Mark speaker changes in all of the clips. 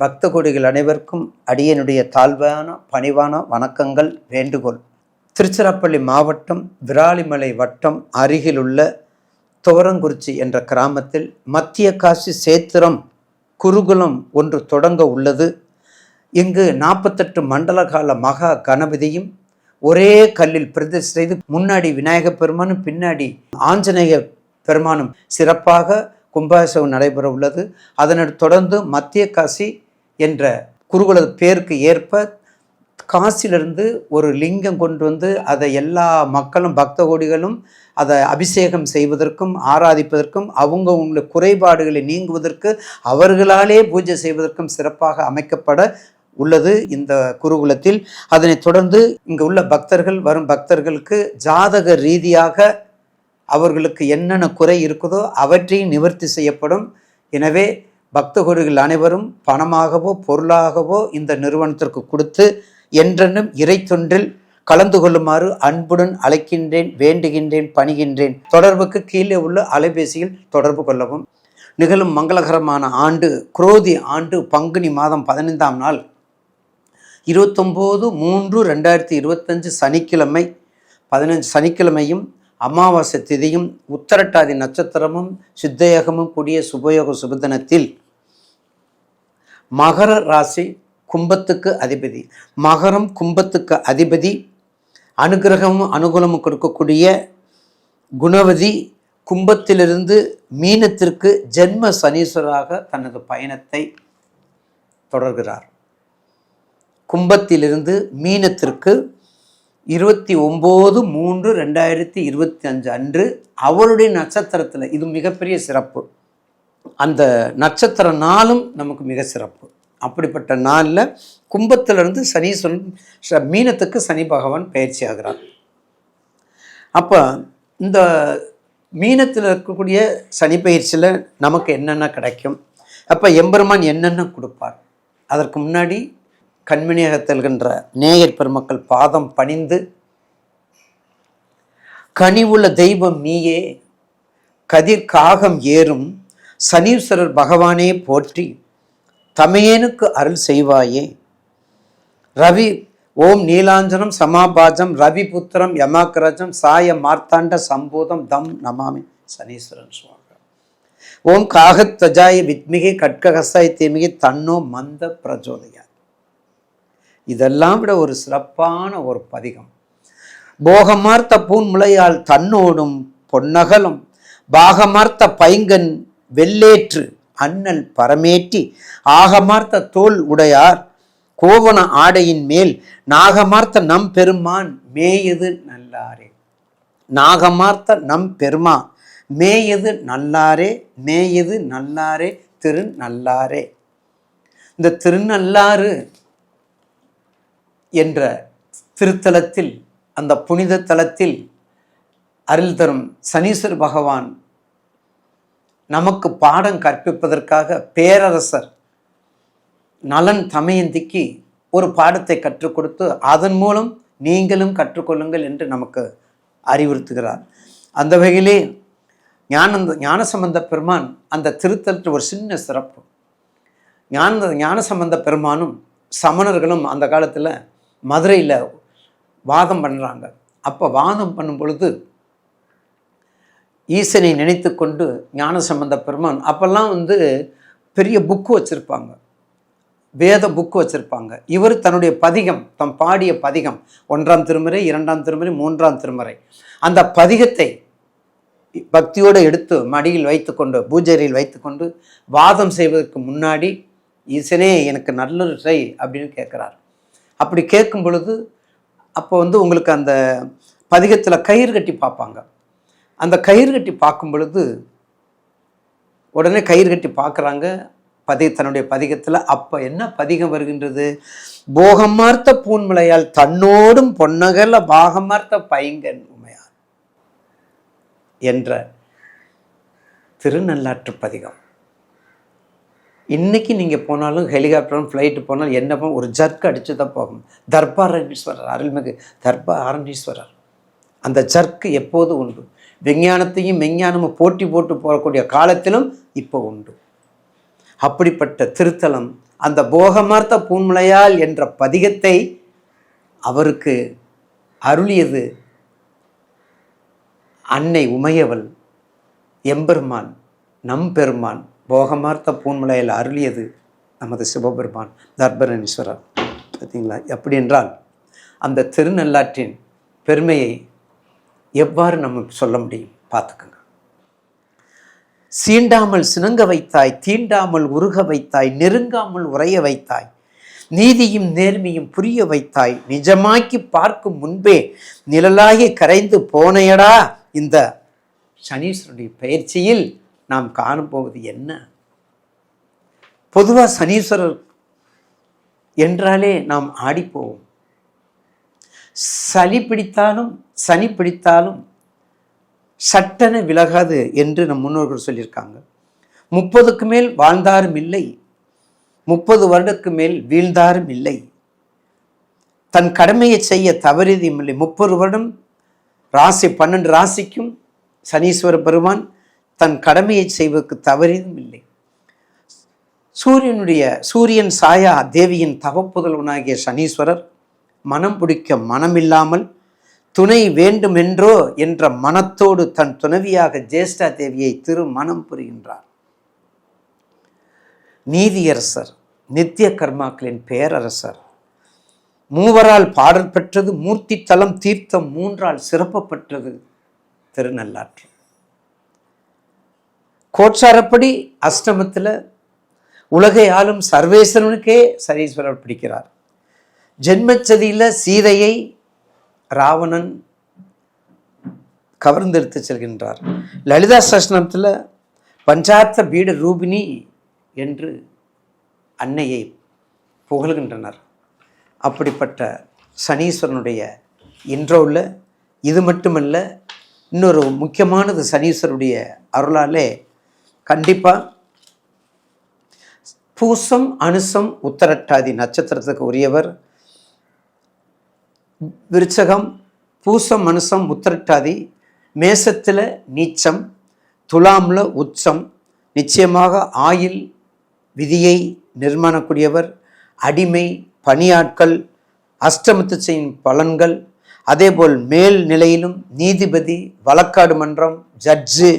Speaker 1: பக்த கொடிகள் அனைவருக்கும் அடியனுடைய தாழ்வான பணிவான வணக்கங்கள் வேண்டுகோள். திருச்சிராப்பள்ளி மாவட்டம் விராலிமலை வட்டம் அருகிலுள்ள துவரங்குறிச்சி என்ற கிராமத்தில் மத்திய காசி சேத்திரம் குருகுலம் ஒன்று தொடங்க உள்ளது. இங்கு நாற்பத்தெட்டு மண்டல கால மகா கணபதியும் ஒரே கல்லில் பிரதிஷ்டை செய்து முன்னாடி விநாயகப் பெருமானும் பின்னாடி ஆஞ்சநேய பெருமானும் சிறப்பாக கும்பாபிஷேகம் நடைபெற உள்ளது அதனைத் தொடர்ந்து மத்திய காசி என்ற குருகுல பேருக்கு ஏற்ப காசிலிருந்து ஒரு லிங்கம் கொண்டு வந்து அதை எல்லா மக்களும் பக்த கோடிகளும் அதை அபிஷேகம் செய்வதற்கும் ஆராதிப்பதற்கும் அவங்க உங்களுடைய குறைபாடுகளை நீங்குவதற்கு அவர்களாலே பூஜை செய்வதற்கும் சிறப்பாக அமைக்கப்பட உள்ளது இந்த குருகுலத்தில். அதனைத் தொடர்ந்து இங்கு உள்ள பக்தர்கள் வரும் பக்தர்களுக்கு ஜாதக ரீதியாக அவர்களுக்கு என்னென்ன குறை இருக்குதோ அவற்றையும் நிவர்த்தி செய்யப்படும். எனவே பக்த அனைவரும் பணமாகவோ பொருளாகவோ இந்த நிறுவனத்திற்கு கொடுத்து என்றென்னும் இறை கலந்து கொள்ளுமாறு அன்புடன் அழைக்கின்றேன் வேண்டுகின்றேன் பணிகின்றேன். தொடர்புக்கு கீழே உள்ள அலைபேசியில் தொடர்பு கொள்ளவும். நிகழும் மங்களகரமான ஆண்டு குரோதி ஆண்டு பங்குனி மாதம் பதினைந்தாம் நாள் இருபத்தொம்போது மூன்று ரெண்டாயிரத்தி இருபத்தஞ்சு சனிக்கிழமை பதினஞ்சு சனிக்கிழமையும் அமாவாசை திதியும் உத்தரட்டாதி நட்சத்திரமும் சித்தயோகமும் கூடிய சுபயோக சுபதினத்தில் மகர ராசி கும்பத்துக்கு அதிபதி. மகரம் கும்பத்துக்கு அதிபதி. அனுகிரகமும் அனுகூலமும் கொடுக்கக்கூடிய குணவதி கும்பத்திலிருந்து மீனத்திற்கு ஜென்ம சனீஸ்வராக தனது பயணத்தை தொடர்கிறார். கும்பத்திலிருந்து மீனத்திற்கு இருபத்தி ஒம்பது மூன்று ரெண்டாயிரத்தி இருபத்தி அஞ்சு அன்று அவருடைய நட்சத்திரத்தில் இது மிகப்பெரிய சிறப்பு. அந்த நட்சத்திர நாளும் நமக்கு மிக சிறப்பு. அப்படிப்பட்ட நாளில் கும்பத்திலிருந்து சனீஸ்வரன் மீனத்துக்கு சனி பகவான் பயிற்சி ஆகிறார். அப்போ இந்த மீனத்தில் இருக்கக்கூடிய சனி பயிற்சியில் நமக்கு என்னென்ன கிடைக்கும்? அப்போ எம்பெருமான் என்னென்ன கொடுப்பார்? அதற்கு முன்னாடி கண்மணியகத்தில்கின்ற நேயர் பெருமக்கள் பாதம் பணிந்து கனிவுள்ள தெய்வம் நீயே கதிர் காகம் ஏறும் சனீஸ்வரர் பகவானே போற்றி தமையேனுக்கு அருள் செய்வாயே. ரவி ஓம் நீலாஞ்சனம் சமாபாஜம் ரவி புத்திரம் யமாக்கிரஜம் சாய மார்த்தாண்ட சம்பூதம் தம் நமாமி. சனீஸ்வரன் சுவாமி ஓம் காகத்வஜாய வித்மிகை கட்ககசாய தீமிகை தன்னோ மந்த பிரஜோதயா இதெல்லாம் விட ஒரு சிறப்பான ஒரு பதிகம். போகமார்த்த பூன்முளையால் தன்னோடும் பொன்னகலும் பாகமார்த்த பைங்கன் வெள்ளேற்று அண்ணல் பரமேற்றி ஆகமார்த்த தோல் உடையார் கோவண ஆடையின் மேல் நாகமார்த்த நம் பெருமான் மேயது நல்லாரே. நாகமார்த்த நம் பெருமா மேயது நல்லாரே மேயது நல்லாரே திருநல்லாரே இந்த திருநல்லாறு என்ற திருத்தலத்தில் அந்த புனித தலத்தில் அருள் தரும் சனீஸ்வர பகவான் நமக்கு பாடம் கற்பிப்பதற்காக பேரரசர் நலன் தமயந்திக்கு ஒரு பாடத்தை கற்றுக் கொடுத்து அதன் மூலம் நீங்களும் கற்றுக்கொள்ளுங்கள் என்று நமக்கு அறிவுறுத்துகிறார். அந்த வகையிலே ஞானந்த ஞானசம்பந்த பெருமான் அந்த திருத்தலத்தில் ஒரு சின்ன சிறப்பு. ஞான ஞானசம்பந்த பெருமானும் சமணர்களும் அந்த காலத்தில் மதுரையில் வாதம் பண்ணுறாங்க அப்போ வாதம் பண்ணும் பொழுது ஈசனை நினைத்து கொண்டு ஞானசம்பந்த பெருமான். அப்போல்லாம் வந்து பெரிய புக்கு வச்சுருப்பாங்க. வேத புக்கு வச்சுருப்பாங்க. இவர் தன்னுடைய பதிகம் தம் பாடிய பதிகம் ஒன்றாம் திருமுறை இரண்டாம் திருமுறை மூன்றாம் திருமுறை அந்த பதிகத்தை பக்தியோடு எடுத்து மடியில் வைத்துக்கொண்டு பூஜையில் வைத்துக்கொண்டு வாதம் செய்வதற்கு முன்னாடி ஈசனே எனக்கு நல்லொரு செய் அப்படின்னு கேட்குறார். அப்படி கேட்கும் பொழுது அப்போ வந்து உங்களுக்கு அந்த பதிகத்தில் கயிறு கட்டி பார்ப்பாங்க. அந்த கயிறு கட்டி பார்க்கும் பொழுது உடனே கயிறு கட்டி பார்க்குறாங்க. பதி தன்னுடைய பதிகத்தில் அப்போ என்ன பதிகம் வருகின்றது? போகமார்த்த பூன்மலையால் தன்னோடும் பொன்னகல பாகமார்த்த பைங்கன் உமையார் என்ற திருநள்ளாற்று பதிகம். இன்னைக்கு நீங்கள் போனாலும் ஹெலிகாப்டரும் ஃப்ளைட்டு போனாலும் என்ன ஒரு ஜர்க் அடித்து தான் போகும். தர்பாரணீஸ்வரர் அருள்மிகு தர்பாரணீஸ்வரர் அந்த ஜர்க்கு எப்போது உண்டு? விஞ்ஞானத்தையும் மெஞ்ஞானமும் போட்டி போட்டு போகக்கூடிய காலத்திலும் இப்போ உண்டு. அப்படிப்பட்ட திருத்தலம் அந்த போகமார்த்த பூன்முளையால் என்ற பதிகத்தை அவருக்கு அருளியது அன்னை உமையவள் எம்பெருமான் நம்பெருமான் போகமார்த்த பூன்முளையில் அருளியது நமது சிவபெருமான் தர்பரணீஸ்வரர் பார்த்தீங்களா? எப்படி என்றால் அந்த திருநள்ளாற்றின் பெருமையை எவ்வாறு நம்ம சொல்ல முடியும்? பார்த்துக்கோங்க. சீண்டாமல் சினங்க வைத்தாய் தீண்டாமல் உருக வைத்தாய் நெருங்காமல் உறைய வைத்தாய் நீதியும் நேர்மையும் புரிய வைத்தாய் நிஜமாக்கி பார்க்கும் முன்பே நிழலாகி கரைந்து போனையடா. இந்த சனீஸ்வரனுடைய பயிற்சியில் நாம் காணும்போவது என்ன? பொதுவாக சனீஸ்வரர் என்றாலே நாம் ஆடிப்போவோம். சளி பிடித்தாலும் சனி பிடித்தாலும் சட்டென விலகாது என்று நம் முன்னோர்கள் சொல்லியிருக்காங்க. முப்பதுக்கு மேல் வாழ்ந்தாரும் இல்லை. முப்பது வருடத்துக்கு மேல் வீழ்ந்தாரும் இல்லை. தன் கடமையை செய்ய தவறியதும் இல்லை. முப்பது வருடம் ராசி பன்னெண்டு ராசிக்கும் சனீஸ்வர பெருமான் தன் கடமையை செய்வதற்கு தவறியதும் இல்லை. சூரியனுடைய சூரியன் சாயா தேவியின் தவப்புதல்வனாகிய சனீஸ்வரர் மனம் பிடிக்க மனமில்லாமல் துணை வேண்டுமென்றோ என்ற மனத்தோடு தன் துணைவியாக ஜேஷ்டா தேவியை திருமணம் புரிகின்றார். நீதியரசர் நித்திய கர்மாக்களின் பேரரசர் மூவரால் பாடல் பெற்றது மூர்த்தி தலம் தீர்த்தம் மூன்றால் சிறப்பப்பட்டது திருநள்ளாற்று. கோட்சாரப்படி அஷ்டமத்தில் உலகை ஆளும் சர்வேஸ்வரனுக்கே சரீஸ்வரர் பிடிக்கிறார். ஜென்மச்சதியில் சீதையை ராவணன் கவர்ந்தெடுத்து செல்கின்றார். லலிதா சஸ்னத்தில் பஞ்சார்த்த பீட ரூபினி என்று அன்னையை புகழ்கின்றனர். அப்படிப்பட்ட சனீஸ்வரனுடைய இன்றோவில் இது மட்டுமல்ல இன்னொரு முக்கியமானது சனீஸ்வருடைய அருளாலே கண்டிப்பாக பூசம் அனுசம் உத்தரட்டாதி நட்சத்திரத்துக்கு உரியவர் விருச்சகம் பூசம் மனுஷம் உத்திரட்டாதி மேசத்தில் நீச்சம் துலாமில் உச்சம் நிச்சயமாக ஆயில் விதியை நிர்மாணக்கூடியவர் அடிமை பணியாட்கள் அஷ்டமத்து செய்யும் பலன்கள் அதேபோல் மேல் நிலையிலும் நீதிபதி வழக்காடு மன்றம் ஜட்ஜு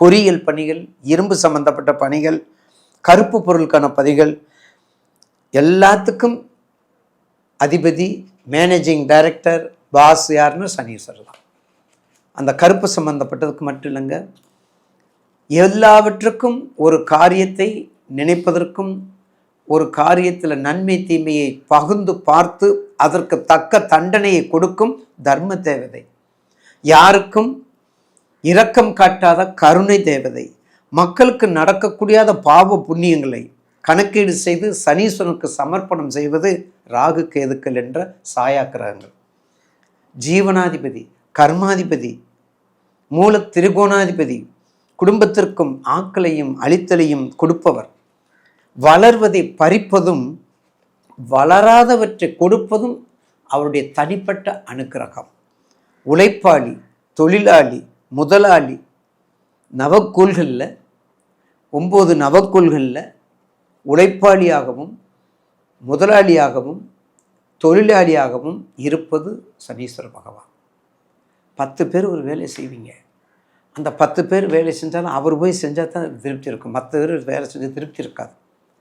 Speaker 1: பொறியியல் பணிகள் இரும்பு சம்பந்தப்பட்ட பணிகள் கருப்பு பொருளுக்கான பதிகள் எல்லாத்துக்கும் அதிபதி மேனேஜிங் டைரக்டர் பாஸ் யாருன்னு சனீஸ்வரர் தான். அந்த கருப்பு சம்பந்தப்பட்டதுக்கு மட்டும் இல்லைங்க. எல்லாவற்றுக்கும் ஒரு காரியத்தை நினைப்பதற்கும் ஒரு காரியத்தில் நன்மை தீமையை பகுந்து பார்த்து அதற்கு தக்க தண்டனையை கொடுக்கும் தர்ம தேவதை. யாருக்கும் இரக்கம் காட்டாத கருணை தேவதை. மக்களுக்கு நடக்கக்கூடியாத பாவ புண்ணியங்களை கணக்கீடு செய்து சனீஸ்வரனுக்கு சமர்ப்பணம் செய்வது ராகு கேதுக்கள் என்ற சாயா கிரகங்கள் ஜீவனாதிபதி கர்மாதிபதி மூல திரிகோணாதிபதி குடும்பத்திற்கும் ஆக்களையும் அழித்தலையும் கொடுப்பவர். வளர்வதை பறிப்பதும் வளராதவற்றை கொடுப்பதும் அவருடைய தனிப்பட்ட அனுக்கிரகம். உழைப்பாளி தொழிலாளி முதலாளி நவக்கோள்களில் ஒம்பது நவக்கோள்களில் உழைப்பாளியாகவும் முதலாளியாகவும் தொழிலாளியாகவும் இருப்பது சனீஸ்வர பகவான். பத்து பேர் ஒரு வேலை செய்வீங்க. அந்த பத்து பேர் வேலை செஞ்சாலும் அவர் போய் செஞ்சால் தான் திருப்தி இருக்கும். மற்ற பேர் வேலை செஞ்சு திருப்தி இருக்காது.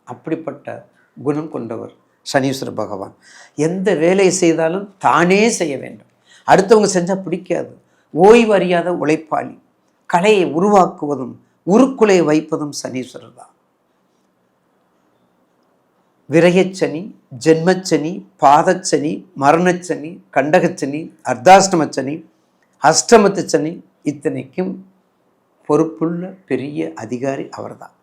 Speaker 1: அப்படிப்பட்ட குணம் கொண்டவர் சனீஸ்வர பகவான். எந்த வேலையை செய்தாலும் தானே செய்ய வேண்டும். அடுத்தவங்க செஞ்சால் பிடிக்காது. ஓய்வறியாத உழைப்பாளி. கலையை உருவாக்குவதும் உருக்குலையை வைப்பதும் சனீஸ்வரர் தான். விரயச்சனி ஜென்மச்சனி பாதச்சனி மரணச்சனி கண்டகச்சனி அர்த்தாஷ்டமச்சனி அஷ்டமத்து சனி இத்தனைக்கும் பொறுப்புள்ள பெரிய அதிகாரி அவர்தான்.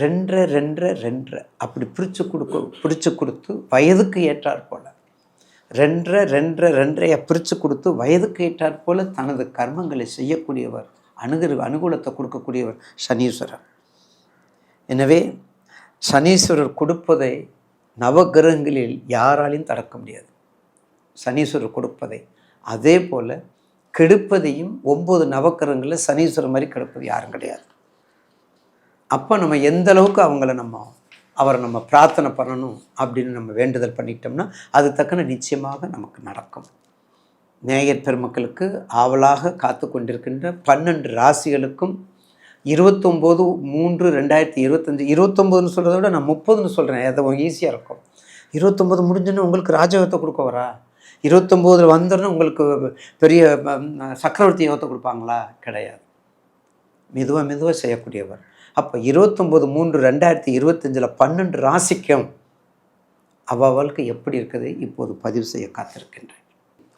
Speaker 1: ரெண்டரை ரெண்டரை ரெண்டரை. அப்படி பிரித்து கொடுக்க பிரித்து கொடுத்து வயதுக்கு ஏற்றாற் போல. ரெண்டரை ரெண்டரை ரெண்டரையை பிரித்து கொடுத்து வயதுக்கு ஏற்றாற் போல தனது கர்மங்களை செய்யக்கூடியவர் அணுகு அனுகூலத்தை கொடுக்கக்கூடியவர் சனீஸ்வரர். எனவே சனீஸ்வரர் கொடுப்பதை நவகிரகங்களில் யாராலையும் தடுக்க முடியாது. சனீஸ்வரர் கொடுப்பதை. அதே போல் கெடுப்பதையும் ஒம்பது நவக்கிரகங்களில் சனீஸ்வரர் மாதிரி கெடுப்பது யாரும் கிடையாது. அப்போ நம்ம எந்த அளவுக்கு அவங்கள நம்ம அவரை நம்ம பிரார்த்தனை பண்ணணும் அப்படின்னு நம்ம வேண்டுதல் பண்ணிட்டோம்னா அது தக்கன நிச்சயமாக நமக்கு நடக்கும். நேயர் பெருமக்களுக்கு ஆவலாக காத்து கொண்டிருக்கின்ற பன்னெண்டு ராசிகளுக்கும் இருபத்தொம்போது மூன்று ரெண்டாயிரத்தி இருபத்தஞ்சி. இருபத்தொம்போதுன்னு சொல்கிறத விட நான் முப்பதுன்னு சொல்கிறேன் அது ஈஸியாக இருக்கும். இருபத்தொம்போது முடிஞ்சுன்னு உங்களுக்கு ராஜயோகத்தை கொடுக்க வரா? இருபத்தொம்போதில் வந்துடனே உங்களுக்கு பெரிய சக்கரவர்த்தி யோகத்தை கொடுப்பாங்களா? கிடையாது. மெதுவாக மெதுவாக செய்யக்கூடியவர். அப்போ இருபத்தொம்போது மூன்று ரெண்டாயிரத்தி இருபத்தஞ்சில் பன்னெண்டு ராசிக்கும் வாழ்க்கை எப்படி இருக்குது? இப்போது பதிவு செய்ய காத்திருக்கின்றேன்.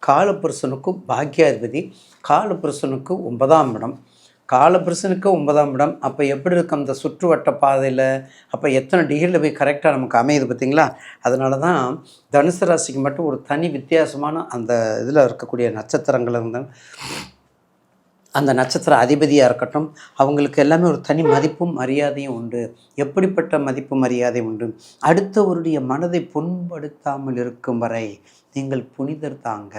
Speaker 1: காலபுருஷனுக்கும் பாக்யாதிபதி காலபுருஷனுக்கு ஒன்பதாம் இடம். காலபுருஷனுக்கு ஒன்பதாம் இடம். அப்போ எப்படி இருக்கும் அந்த சுற்றுவட்ட பாதையில்? அப்போ எத்தனை டிகிரியில் போய் கரெக்டாக நமக்கு அமையுது பார்த்தீங்களா? அதனால தான் தனுசு ராசிக்கு மட்டும் ஒரு தனி வித்தியாசமான அந்த இதில் இருக்கக்கூடிய நட்சத்திரங்கள் இருந்தால் அந்த நட்சத்திர அதிபதியாக இருக்கட்டும் அவங்களுக்கு எல்லாமே ஒரு தனி மதிப்பும் மரியாதையும் உண்டு. எப்படிப்பட்ட மதிப்பு மரியாதை உண்டு? அடுத்தவருடைய மனதை புண்படுத்தாமல் இருக்கும் வரை நீங்கள் புனிதர் தாங்க.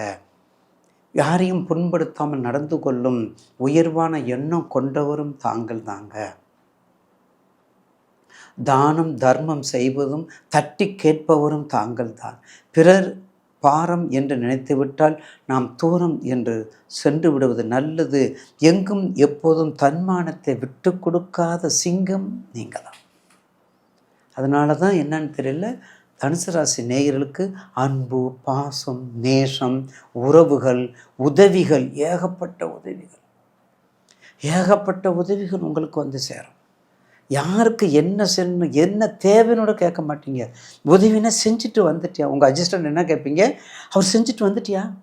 Speaker 1: யாரையும் புண்படுத்தாமல் நடந்து கொள்ளும் உயர்வான எண்ணம் கொண்டவரும் தாங்கள் தாங்க. தானம் தர்மம் செய்வதும் தட்டி கேட்பவரும் தாங்கள் தான். பிறர் பாரம் என்று நினைத்துவிட்டால் நாம் தூரம் என்று சென்று விடுவது நல்லது. எங்கும் எப்போதும் தன்மானத்தை விட்டு கொடுக்காத சிங்கம் நீங்கள் தான் அதனால தான் என்னன்னு தெரியல தனுசு ராசி நேயர்களுக்கு அன்பு பாசம் நேசம் உறவுகள் உதவிகள் ஏகப்பட்ட உதவிகள். ஏகப்பட்ட உதவிகள் உங்களுக்கு வந்து சேரும். யாருக்கு என்ன செய்யணும் என்ன தேவைன்னு கேட்க மாட்டீங்க. உதவினா செஞ்சுட்டு வந்துட்டியா? உங்கள் அசிஸ்டன்ட் என்ன கேட்பீங்க? அவர் செஞ்சுட்டு வந்துட்டியா?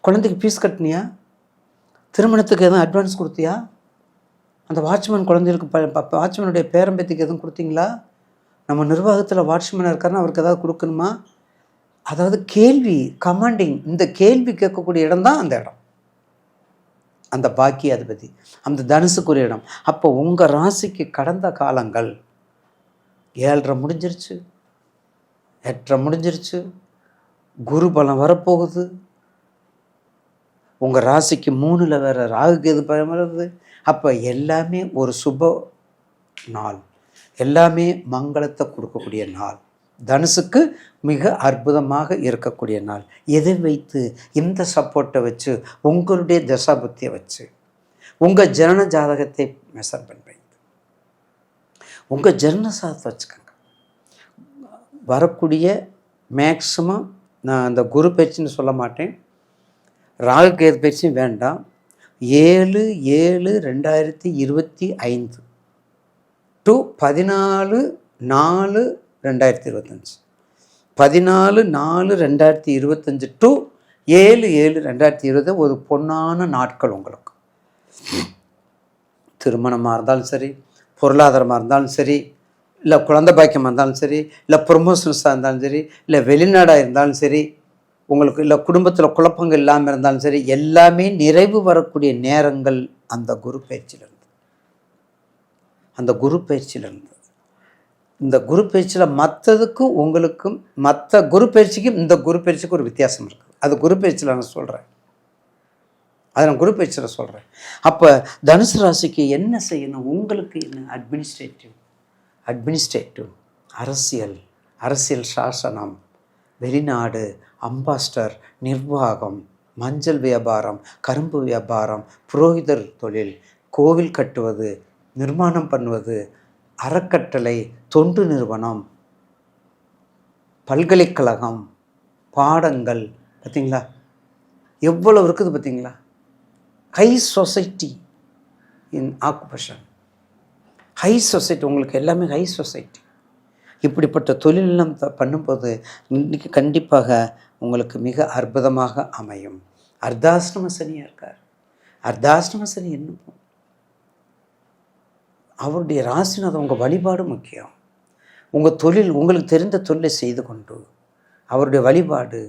Speaker 1: குழந்தைக்கு ஃபீஸ் கட்டினியா? திருமணத்துக்கு எதுவும் அட்வான்ஸ் கொடுத்தியா? அந்த வாட்ச்மேன் குழந்தைகளுக்கு ப வாட்ச்மேனுடைய பேரம்பேத்திக்கு எதுவும் கொடுத்தீங்களா? நம்ம நிர்வாகத்தில் வாட்ச்மேனாக இருக்காருன்னா அவருக்கு ஏதாவது கொடுக்கணுமா? அதாவது கேள்வி கமாண்டிங் இந்த கேள்வி கேட்கக்கூடிய இடம் தான் அந்த இடம். அந்த பாக்கிய அதிபதி அந்த தனுசுக்குரிய இடம். அப்போ உங்கள் ராசிக்கு கடந்த காலங்கள் ஏழரை முடிஞ்சிருச்சு எட்டரை முடிஞ்சிருச்சு குரு பலம் வரப்போகுது. உங்கள் ராசிக்கு மூணில் வேறு ராகு எது பலம் வருது. அப்போ எல்லாமே ஒரு சுப நாள். எல்லாமே மங்களத்தை கொடுக்கக்கூடிய நாள். தனுசுக்கு மிக அற்புதமாக இருக்கக்கூடிய நாள். எதை வைத்து இந்த சப்போர்ட்டை வச்சு உங்களுடைய தசாபுத்தியை வச்சு உங்கள் ஜனன ஜாதகத்தை மெசர் பண்ணுறீங்க உங்கள் ஜனன சாதத்தை வச்சுக்கோங்க. வரக்கூடிய மேக்சிமம் நான் அந்த குரு பயிற்சின்னு சொல்ல மாட்டேன். ராகு கேது பயிற்சியும் வேண்டாம். ஏழு ஏழு ரெண்டாயிரத்தி இருபத்தி ஐந்து. டு பதினாலு நாலு ரெண்டாயிரத்தி இருபத்தஞ்சி. பதினாலு நாலு ரெண்டாயிரத்தி இருபத்தஞ்சி டு ஏழு ஏழு ரெண்டாயிரத்தி இருபது ஒரு பொன்னான நாட்கள் உங்களுக்கு. திருமணமாக இருந்தாலும் சரி பொருளாதாரமாக இருந்தாலும் சரி இல்லை குழந்தை பாக்கியமாக இருந்தாலும் சரி இல்லை ப்ரொமோஷன்ஸாக இருந்தாலும் சரி இல்லை வெளிநாடாக இருந்தாலும் சரி உங்களுக்கு இல்லை குடும்பத்தில் குழப்பங்கள் இல்லாமல் இருந்தாலும் சரி எல்லாமே நிறைவு வரக்கூடிய நேரங்கள் அந்த குரு பேச்சில் அந்த குரு பயிற்சியிலிருந்து இந்த குரு பயிற்சியில் மற்றதுக்கும் உங்களுக்கும் மற்ற குரு பயிற்சிக்கும் இந்த குரு பயிற்சிக்கு ஒரு வித்தியாசம் இருக்குது அது குரு பயிற்சியில் நான் சொல்கிறேன் அதை நான் குரு பயிற்சியில் சொல்கிறேன் அப்போ தனுசு ராசிக்கு என்ன செய்யணும்? உங்களுக்கு என்ன அட்மினிஸ்ட்ரேட்டிவ் அட்மினிஸ்ட்ரேட்டிவ் அரசியல் அரசியல் சாசனம் வெளிநாடு அம்பாஸ்டர் நிர்வாகம் மஞ்சள் வியாபாரம் கரும்பு வியாபாரம் புரோகிதர் தொழில் கோவில் கட்டுவது நிர்மாணம் பண்ணுவது அறக்கட்டளை தொண்டு நிறுவனம் பல்கலைக்கழகம் பாடங்கள் பார்த்தீங்களா எவ்வளவு இருக்குது பார்த்தீங்களா high society in occupation high society உங்களுக்கு எல்லாமே ஹை சொசைட்டி இப்படிப்பட்ட தொழிலெல்லாம் பண்ணும்போது இன்றைக்கி கண்டிப்பாக உங்களுக்கு மிக அற்புதமாக அமையும். அர்த்தாசிரம சனியாக இருக்கார். அர்த்தாசிரம சனி என்ன அவருடைய ராசிநாதம் உங்கள் வழிபாடு முக்கியம். உங்கள் தொழில் உங்களுக்கு தெரிந்த தொழிலை செய்து கொண்டு அவருடைய வழிபாடு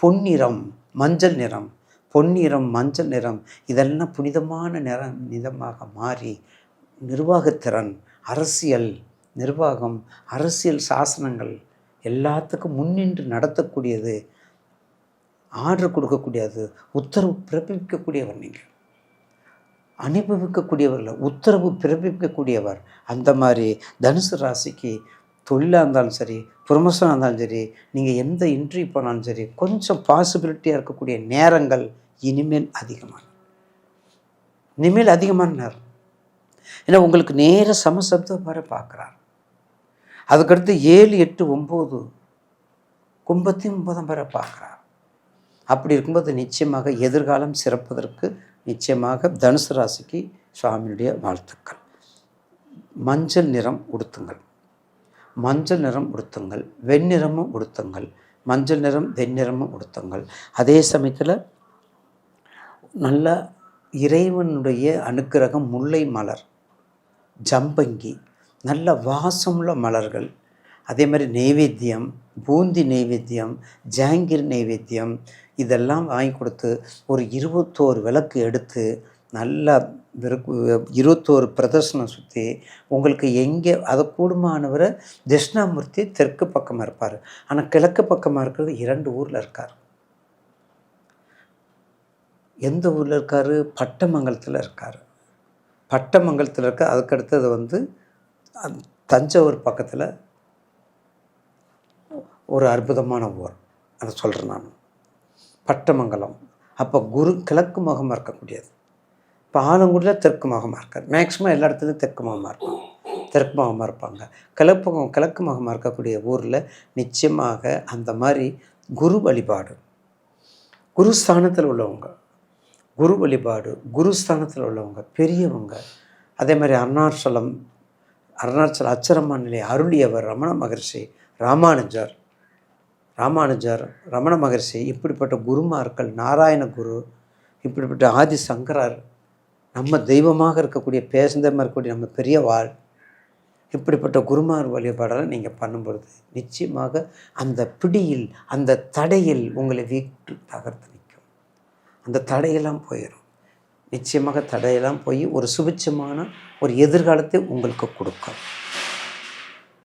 Speaker 1: பொன்னிறம் மஞ்சள் நிறம் பொன்னிறம் மஞ்சள் நிறம் இதெல்லாம் புனிதமான நிறம் நிதமாக மாறி நிர்வாகத்திறன் அரசியல் நிர்வாகம் அரசியல் சாசனங்கள் எல்லாத்துக்கும் முன்னின்று நடத்தக்கூடியது ஆர்டர் கொடுக்கக்கூடியது உத்தரவு பிறப்பிக்கக்கூடியவர் நீங்கள். அனுபவிக்கக்கூடியவர்கள் உத்தரவு பிறப்பிக்கக்கூடியவர். அந்த மாதிரி தனுசு ராசிக்கு தொழிலாக இருந்தாலும் சரி ப்ரொமோஷனாக இருந்தாலும் சரி நீங்கள் எந்த இன்ட்ரி போனாலும் சரி கொஞ்சம் பாசிபிலிட்டியாக இருக்கக்கூடிய நேரங்கள் இனிமேல் அதிகமான இனிமேல் அதிகமான நேரம் ஏன்னா உங்களுக்கு நேர சமசப்தம் வர பார்க்குறார். அதுக்கடுத்து ஏழு எட்டு ஒம்பது கும்பத்தி ஒன்பதாம் வரை பார்க்குறார். அப்படி இருக்கும்போது நிச்சயமாக எதிர்காலம் சிறப்பதற்கு நிச்சயமாக தனுசு ராசிக்கு சுவாமியுடைய வாழ்த்துக்கள். மஞ்சள் நிறம் உடுத்துங்கள். மஞ்சள் நிறம் உடுத்துங்கள். வெண்ணிறமும் உடுத்துங்கள். மஞ்சள் நிறம் வெண்ணிறமும் உடுத்துங்கள். அதே சமயத்தில் நல்ல இறைவனுடைய அனுக்கிரகம் முல்லை மலர் ஜம்பங்கி நல்ல வாசமுள்ள மலர்கள் அதே மாதிரி நெய்வேத்தியம் பூந்தி நெய்வேத்தியம் ஜாங்கீர் நெய்வேத்தியம் இதெல்லாம் வாங்கி கொடுத்து ஒரு இருபத்தோரு விளக்கு எடுத்து நல்லா இருபத்தோரு பிரதர்சனம் சுற்றி உங்களுக்கு எங்கே அதை கூடுமானவரை தட்சிணாமூர்த்தி தெற்கு பக்கமாக இருப்பார். ஆனால் கிழக்கு பக்கமாக இருக்கிறது இரண்டு ஊரில் இருக்கார். எந்த ஊரில் இருக்கார்? பட்டமங்கலத்தில் இருக்கார். பட்டமங்கலத்தில் இருக்க அதுக்கு அடுத்தது வந்து தஞ்சாவூர் பக்கத்தில் ஒரு அற்புதமான ஊர் அதை சொல்கிறேன் நான். பட்டமங்கலம். அப்போ குரு கிழக்கு முகமாக இருக்கக்கூடியது. இப்போ ஆலங்குடியில் தெற்கு முகமாக இருக்கார். மேக்ஸிமம் எல்லா இடத்துலையும் தெற்கு முகமாக இருப்பாங்க தெற்கு முகமாக இருப்பாங்க. கிழப்பு கிழக்கு முகமாக இருக்கக்கூடிய ஊரில் நிச்சயமாக அந்த மாதிரி குரு வழிபாடு. குருஸ்தானத்தில் உள்ளவங்க. குரு வழிபாடு குருஸ்தானத்தில் உள்ளவங்க பெரியவங்க. அதே மாதிரி அருணாச்சலம் அருணாச்சல அச்சரம்மா நிலை அருளியவர் ரமண மகர்ஷி ராமானுஜர். ராமானுஜர் ரமண மகர்ஷி இப்படிப்பட்ட குருமார்கள் நாராயண குரு இப்படிப்பட்ட ஆதி சங்கரர் நம்ம தெய்வமாக இருக்கக்கூடிய பேசுந்தமாக இருக்கக்கூடிய நம்ம பெரியவாள் இப்படிப்பட்ட குருமார் வழிபாடலை நீங்கள் பண்ணும்பொழுது நிச்சயமாக அந்த பிடியில் அந்த தடையில் உங்களை வீட்டு தகர்த்து நிற்கும். அந்த தடையெல்லாம் போயிடும் நிச்சயமாக தடையெல்லாம் போய் ஒரு சுபிச்சமான ஒரு எதிர்காலத்தை உங்களுக்கு கொடுக்கும்.